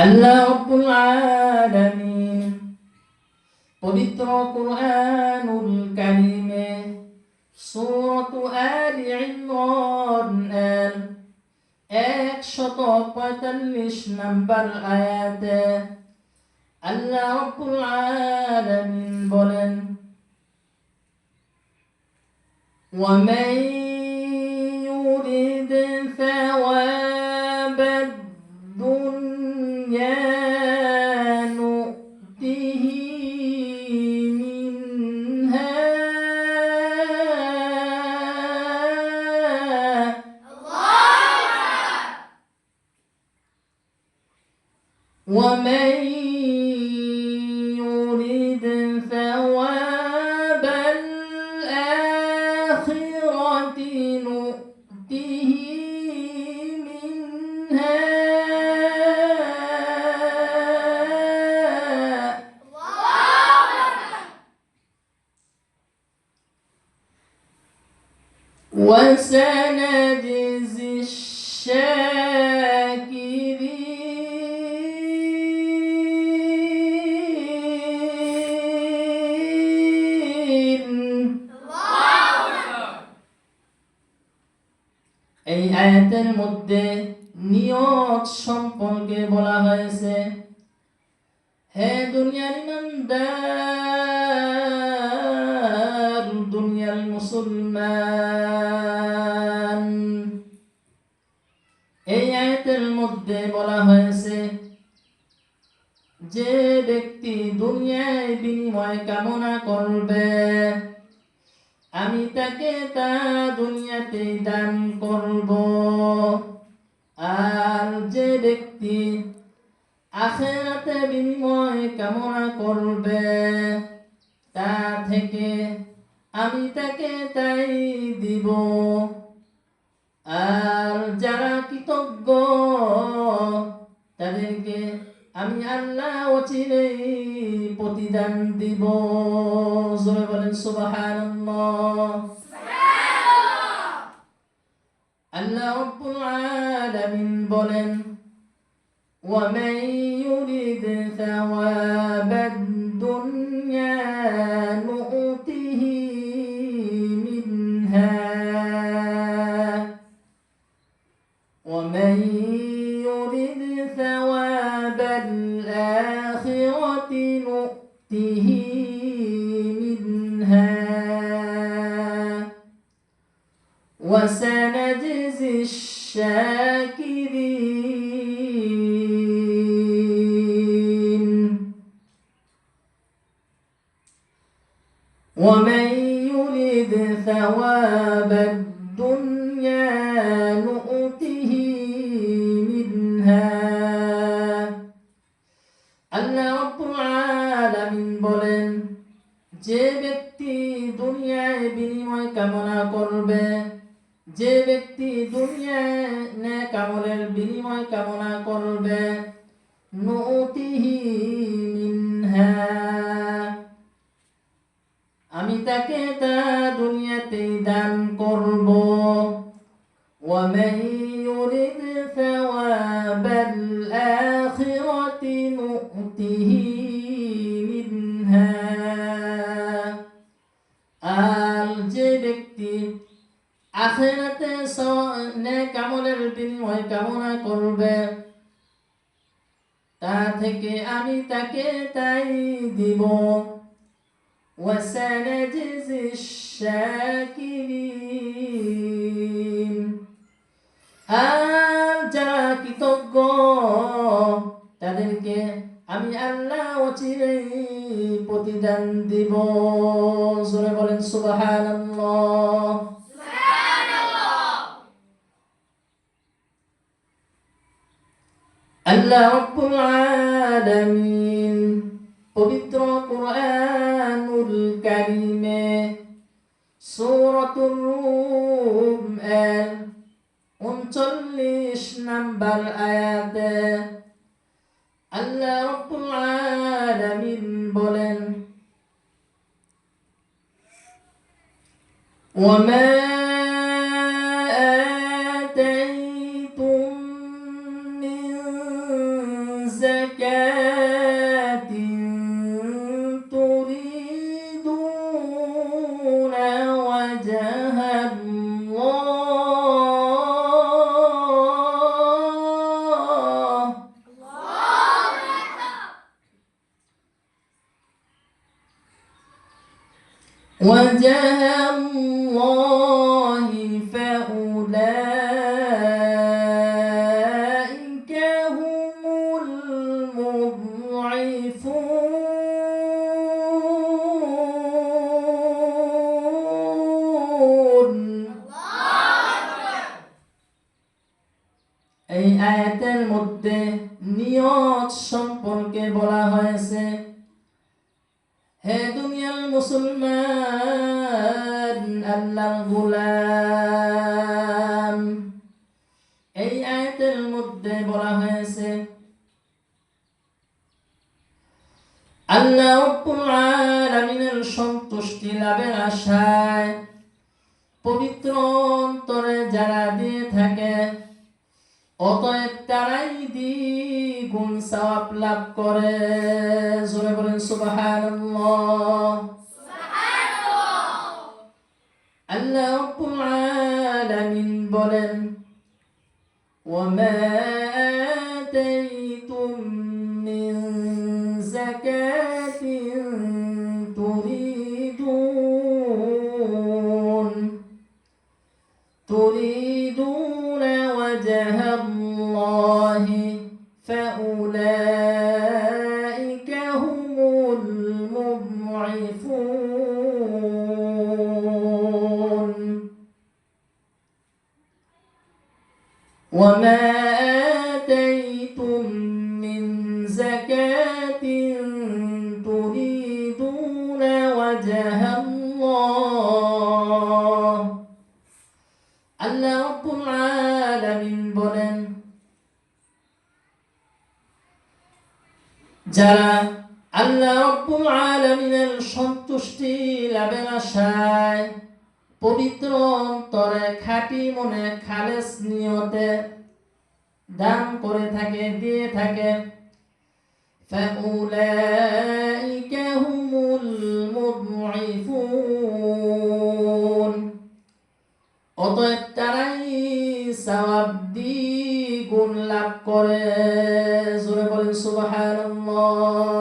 আল্লাহ রব্বুল আলামিন পবিত্র কুরআনুল কারীমে সূরাত আলি ইমরান এর একশত পঁয়তাল্লিশ নম্বর আয়াতে আল্লাহ রব্বুল আলামিন বলেন ومن يريد ثواب ومن এই আয়াতের মধ্যে নিয়ত সম্পর্কে বলা হয়েছে, হে দুনিয়ার ইমানদার, দুনিয়ার মুসলমান। এই আয়াতের মধ্যে বলা হয়েছে, যে ব্যক্তি দুনিয়ায় বিনিময় কামনা করবে আমি তাকে তা দুনিয়াতে দান করব। আর যে ব্যক্তি আখেরাতে বিনিময় কামনা করবে, তা থেকে আমি তাকে তাই দিব। আর যারা কৃতজ্ঞ, তাদেরকে আমি আল্লাহ অচিরেই প্রতিদান দিব জোরে বলেন সুবহানাল্লাহ আল্লাহ রব্বুল আলামিন বলেন ومن يرد ثواب الدنيا وسنجزي الشاكرين. ومن يرد ثواب الدنيا যে ব্যক্তি দুনিয়ায় নেক আমলের বিনিময় কামনা করবে নুতিহি মিনহা আমি তাকে তা দুনিয়াতেই দান করব ومن يرد ثواب الآخرة আখেরাতে নেক আমলের বিনিময় কামনা করবে তা থেকে আমি তাকে তাই দিব وسنجزي الشاكرين আর যারা কৃতজ্ঞ তাদেরকে আমি আল্লাহ অচিরেই প্রতিদান দিব জোরে বলেন সুবহানাল্লাহ আল্লাহ রব্বুল আলামিন পবিত্র কুরআনুল কারীমে সূরাতুর রুম এর উনচল্লিশ নাম্বার আয়াতে আল্লাহ রব্বুল আলামিন বলেন وما وجه الله وجه আয়াতের মধ্যে নিয়ত সম্পর্কে বলা হয়েছে, হে দুনিয়ার মুসলমান আল্লাহ গুলাম। এই আয়াতের মধ্যে বলা হয়েছে, আল্লাহ আলামিনের সন্তুষ্টি লাভের আশায় পবিত্র অন্তরে যারা দিয়ে থাকে অতএব তারাই গুণ সওয়াব লাভ করে। জোরে বলেন সুবহানাল্লাহ। আল্লাহ রাব্বুল আলামিন বলেন ও মে وما آتيتم من زكاة تريدون وجه الله আল্লাহ রাব্বুল আলামিন বলেন যারা আল্লাহ রাব্বুল আলামিনের সন্তুষ্টি লাভের আশায় পবিত্র অন্তরে খাঁটি মনে খালেস নিয়তে দান করে থাকে, দিয়ে থাকে। فأولئك هم المضعفون অতএব তারাই সওয়াব লাভ করে। জোরে বলেন সুবহানাল্লাহ।